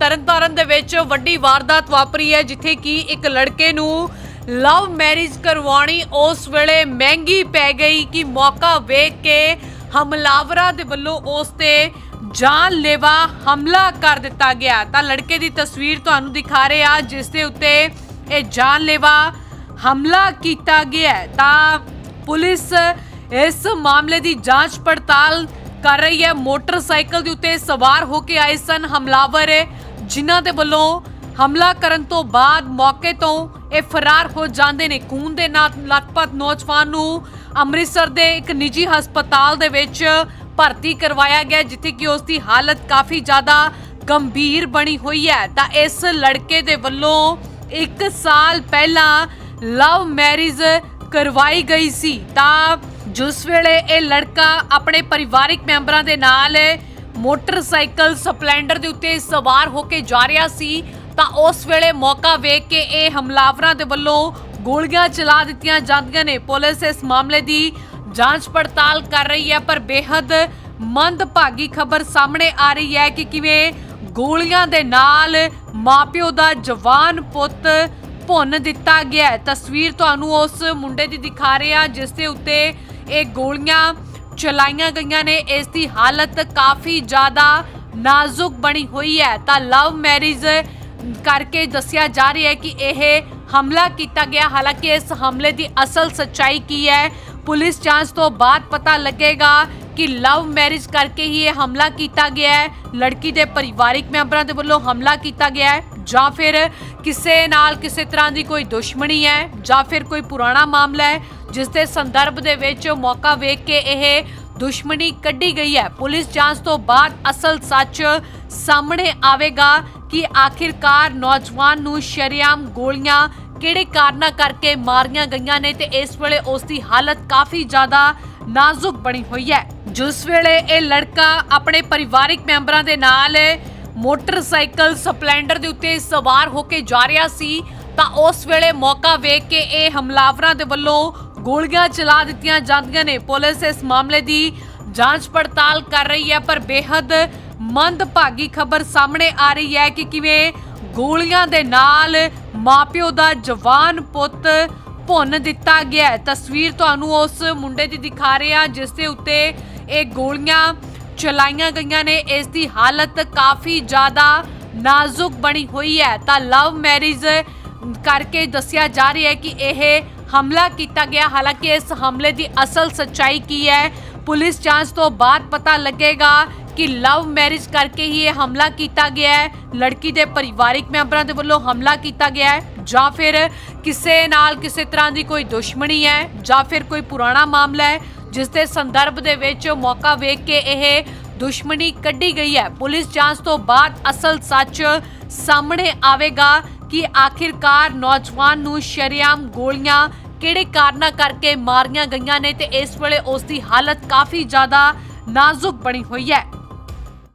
ਤਰਨਤਾਰਨ ਦੇ ਵਿੱਚ ਵੱਡੀ ਵਾਰਦਾਤ ਵਾਪਰੀ ਹੈ, ਜਿੱਥੇ ਕਿ ਇੱਕ ਲੜਕੇ ਨੂੰ ਲਵ ਮੈਰਿਜ ਕਰਵਾਉਣੀ ਉਸ ਵੇਲੇ ਮਹਿੰਗੀ ਪੈ ਗਈ ਕਿ ਮੌਕਾ ਵੇਖ ਕੇ ਹਮਲਾਵਰਾਂ ਦੇ ਵੱਲੋਂ ਉਸ ਤੇ ਜਾਨਲੇਵਾ ਹਮਲਾ ਕਰ ਦਿੱਤਾ ਗਿਆ। ਤਾਂ ਲੜਕੇ ਦੀ ਤਸਵੀਰ ਤੁਹਾਨੂੰ ਦਿਖਾ ਰਹੇ ਆ ਜਿਸ ਦੇ ਉੱਤੇ ਇਹ ਜਾਨਲੇਵਾ ਹਮਲਾ ਕੀਤਾ ਗਿਆ ਤਾਂ ਪੁਲਿਸ ਇਸ ਮਾਮਲੇ ਦੀ ਜਾਂਚ ਪੜਤਾਲ ਕਰ ਰਹੀ ਹੈ। ਮੋਟਰਸਾਈਕਲ ਦੇ ਉੱਤੇ ਸਵਾਰ ਹੋ ਕੇ ਆਏ ਸਨ ਹਮਲਾਵਰ। ਜਿਨ੍ਹਾਂ ਦੇ ਵੱਲੋਂ ਹਮਲਾ ਕਰਨ ਤੋਂ ਬਾਅਦ ਮੌਕੇ ਤੋਂ ਇਹ ਫਰਾਰ ਹੋ ਜਾਂਦੇ ਨੇ। ਖੂਨ ਦੇ ਨਾਲ ਲਥਪਥ ਨੌਜਵਾਨ ਨੂੰ ਅੰਮ੍ਰਿਤਸਰ ਦੇ ਇੱਕ ਨਿੱਜੀ ਹਸਪਤਾਲ ਦੇ ਵਿੱਚ ਭਰਤੀ ਕਰਵਾਇਆ ਗਿਆ, ਜਿੱਥੇ ਕਿ ਉਸ ਦੀ ਹਾਲਤ ਕਾਫੀ ਜ਼ਿਆਦਾ ਗੰਭੀਰ ਬਣੀ ਹੋਈ ਹੈ। ਤਾਂ ਇਸ ਲੜਕੇ ਦੇ ਵੱਲੋਂ 1 ਸਾਲ ਪਹਿਲਾਂ ਲਵ ਮੈਰਿਜ ਕਰਵਾਈ ਗਈ ਸੀ। ਤਾਂ ਜਿਸ ਵੇਲੇ ਇਹ ਲੜਕਾ ਆਪਣੇ ਪਰਿਵਾਰਿਕ ਮੈਂਬਰਾਂ ਦੇ ਨਾਲ ਮੋਟਰਸਾਈਕਲ ਸਪਲੈਂਡਰ ਦੇ ਉੱਤੇ ਸਵਾਰ ਹੋ ਕੇ ਜਾ ਰਿਹਾ ਸੀ, ਤਾਂ ਉਸ ਵੇਲੇ ਮੌਕਾ ਵੇਖ ਕੇ ਇਹ ਹਮਲਾਵਰਾਂ ਦੇ ਵੱਲੋਂ ਗੋਲੀਆਂ ਚਲਾ ਦਿੱਤੀਆਂ ਜਾਂਦੀਆਂ ਨੇ। ਪੁਲਿਸ ਇਸ ਮਾਮਲੇ ਦੀ ਜਾਂਚ ਪੜਤਾਲ ਕਰ ਰਹੀ ਹੈ, ਪਰ ਬੇहद ਮੰਦਭਾਗੀ ਖਬਰ ਸਾਹਮਣੇ ਆ ਰਹੀ ਹੈ ਕਿ ਕਿਵੇਂ ਗੋਲੀਆਂ ਦੇ ਨਾਲ ਮਾਪਿਓ ਦਾ ਜਵਾਨ ਪੁੱਤ ਭੁੰਨ ਦਿੱਤਾ ਗਿਆ ਤਸਵੀਰ ਤੁਹਾਨੂੰ ਉਸ ਮੁੰਡੇ ਦੀ ਦਿਖਾ ਰਹੇ ਹਾਂ, ਜਿਸ ਦੇ ਉੱਤੇ ਇਹ ਗੋਲੀਆਂ ਚਲਾਈਆਂ ਗਈਆਂ ਨੇ, ਇਸ ਦੀ ਹਾਲਤ ਕਾਫੀ ਜ਼ਿਆਦਾ ਨਾਜ਼ੁਕ ਬਣੀ ਹੋਈ ਹੈ। ਤਾਂ ਲਵ ਮੈਰਿਜ ਕਰਕੇ ਦੱਸਿਆ ਜਾ ਰਿਹਾ ਹੈ ਕਿ ਇਹ ਹਮਲਾ ਕੀਤਾ ਗਿਆ। ਹਾਲਾਂਕਿ ਇਸ ਹਮਲੇ ਦੀ ਅਸਲ ਸੱਚਾਈ ਕੀ ਹੈ, ਪੁਲਿਸ ਜਾਂਚ ਤੋਂ ਬਾਅਦ ਪਤਾ ਲੱਗੇਗਾ ਕਿ ਲਵ ਮੈਰਿਜ ਕਰਕੇ ਹੀ ਇਹ ਹਮਲਾ ਕੀਤਾ ਗਿਆ ਹੈ। ਲੜਕੀ ਦੇ ਪਰਿਵਾਰਿਕ ਮੈਂਬਰਾਂ ਦੇ ਵੱਲੋਂ ਹਮਲਾ ਕੀਤਾ ਗਿਆ ਹੈ। ਜਾਂ ਫਿਰ ਕਿਸੇ ਨਾਲ ਕਿਸੇ ਤਰ੍ਹਾਂ ਦੀ ਕੋਈ ਦੁਸ਼ਮਣੀ ਹੈ, ਜਾਂ ਫਿਰ ਕੋਈ ਪੁਰਾਣਾ ਮਾਮਲਾ ਹੈ, ਜਿਸ ਦੇ ਸੰਦਰਭ ਦੇ ਵਿੱਚ ਮੌਕਾ ਵੇਖ ਕੇ ਇਹ ਦੁਸ਼ਮਣੀ ਕੱਢੀ ਗਈ ਹੈ। ਪੁਲਿਸ ਜਾਂਚ ਤੋਂ ਬਾਅਦ ਅਸਲ ਸੱਚ ਸਾਹਮਣੇ ਆਵੇਗਾ ਕਿ ਆਖਿਰਕਾਰ ਨੌਜਵਾਨ ਨੂੰ ਸ਼ਰੇਆਮ ਗੋਲੀਆਂ ਕਿਹੜੇ ਕਾਰਨਾਂ ਕਰਕੇ ਮਾਰੀਆਂ ਗਈਆਂ ਨੇ ਤੇ ਇਸ ਵੇਲੇ ਉਸ ਦੀ ਹਾਲਤ ਕਾਫੀ ਜ਼ਿਆਦਾ ਨਾਜ਼ੁਕ ਬਣੀ ਹੋਈ ਹੈ। ਜਿਸ ਵੇਲੇ ਇਹ ਲੜਕਾ ਆਪਣੇ ਪਰਿਵਾਰਿਕ ਮੈਂਬਰਾਂ ਦੇ ਨਾਲ ਮੋਟਰਸਾਈਕਲ ਸਪਲੈਂਡਰ ਦੇ ਉੱਤੇ ਸਵਾਰ ਹੋ ਕੇ ਜਾ ਰਿਹਾ ਸੀ, ਤਾਂ ਉਸ ਵੇਲੇ ਮੌਕਾ ਵੇਖ ਕੇ ਇਹ ਹਮਲਾਵਰਾਂ ਦੇ ਵੱਲੋਂ ਗੋਲੀਆਂ ਚਲਾ ਦਿੱਤੀਆਂ ਜਾਂਦੀਆਂ ਨੇ। ਪੁਲਿਸ ਇਸ ਮਾਮਲੇ ਦੀ ਜਾਂਚ ਪੜਤਾਲ ਕਰ ਰਹੀ ਹੈ, ਪਰ ਬੇहद ਮੰਦਭਾਗੀ ਖਬਰ ਸਾਹਮਣੇ ਆ ਰਹੀ ਹੈ ਕਿ ਕਿਵੇਂ ਗੋਲੀਆਂ ਦੇ ਨਾਲ ਮਾਪਿਓ ਦਾ ਜਵਾਨ ਪੁੱਤ ਭੁੰਨ ਦਿੱਤਾ ਗਿਆ ਤਸਵੀਰ ਤੁਹਾਨੂੰ ਉਸ ਮੁੰਡੇ ਦੀ ਦਿਖਾ ਰਹੇ ਹਾਂ, ਜਿਸ ਦੇ ਉੱਤੇ ਇਹ ਗੋਲੀਆਂ ਚਲਾਈਆਂ ਗਈਆਂ ਨੇ, ਇਸ ਦੀ ਹਾਲਤ ਕਾਫੀ ਜ਼ਿਆਦਾ ਨਾਜ਼ੁਕ ਬਣੀ ਹੋਈ ਹੈ। ਤਾਂ ਲਵ ਮੈਰਿਜ ਕਰਕੇ ਦੱਸਿਆ ਜਾ ਰਿਹਾ ਹੈ ਕਿ ਇਹ ਹਮਲਾ ਕੀਤਾ ਗਿਆ। ਹਾਲਾਂਕਿ ਇਸ ਹਮਲੇ ਦੀ ਅਸਲ ਸੱਚਾਈ ਕੀ ਹੈ, ਪੁਲਿਸ ਜਾਂਚ ਤੋਂ ਬਾਅਦ ਪਤਾ ਲੱਗੇਗਾ ਕਿ ਲਵ ਮੈਰਿਜ ਕਰਕੇ ਹੀ ਇਹ ਹਮਲਾ ਕੀਤਾ ਗਿਆ ਹੈ। ਲੜਕੀ ਦੇ ਪਰਿਵਾਰਿਕ ਮੈਂਬਰਾਂ ਦੇ ਵੱਲੋਂ ਹਮਲਾ ਕੀਤਾ ਗਿਆ ਹੈ, ਜਾਂ ਫਿਰ ਕਿਸੇ ਨਾਲ ਕਿਸੇ ਤਰ੍ਹਾਂ ਦੀ ਕੋਈ ਦੁਸ਼ਮਣੀ ਹੈ, ਜਾਂ ਫਿਰ ਕੋਈ ਪੁਰਾਣਾ ਮਾਮਲਾ ਹੈ। ਜਿਸ ਦੇ ਸੰਦਰਭ ਦੇ ਵਿੱਚ ਮੌਕਾ ਵੇਖ ਕੇ ਇਹ ਦੁਸ਼ਮਣੀ ਕੱਢੀ ਗਈ ਹੈ। ਪੁਲਿਸ ਜਾਂਚ ਤੋਂ ਬਾਅਦ ਅਸਲ ਸੱਚ ਸਾਹਮਣੇ ਆਵੇਗਾ ਕਿ ਆਖਿਰਕਾਰ ਨੌਜਵਾਨ ਨੂੰ ਸ਼ਰੇਆਮ ਗੋਲੀਆਂ ਕਿਹੜੇ ਕਾਰਨਾਂ ਕਰਕੇ ਮਾਰੀਆਂ ਗਈਆਂ ਨੇ ਤੇ ਇਸ ਵੇਲੇ ਉਸ ਦੀ ਹਾਲਤ ਕਾਫੀ ਜ਼ਿਆਦਾ ਨਾਜ਼ੁਕ ਬਣੀ ਹੋਈ ਹੈ।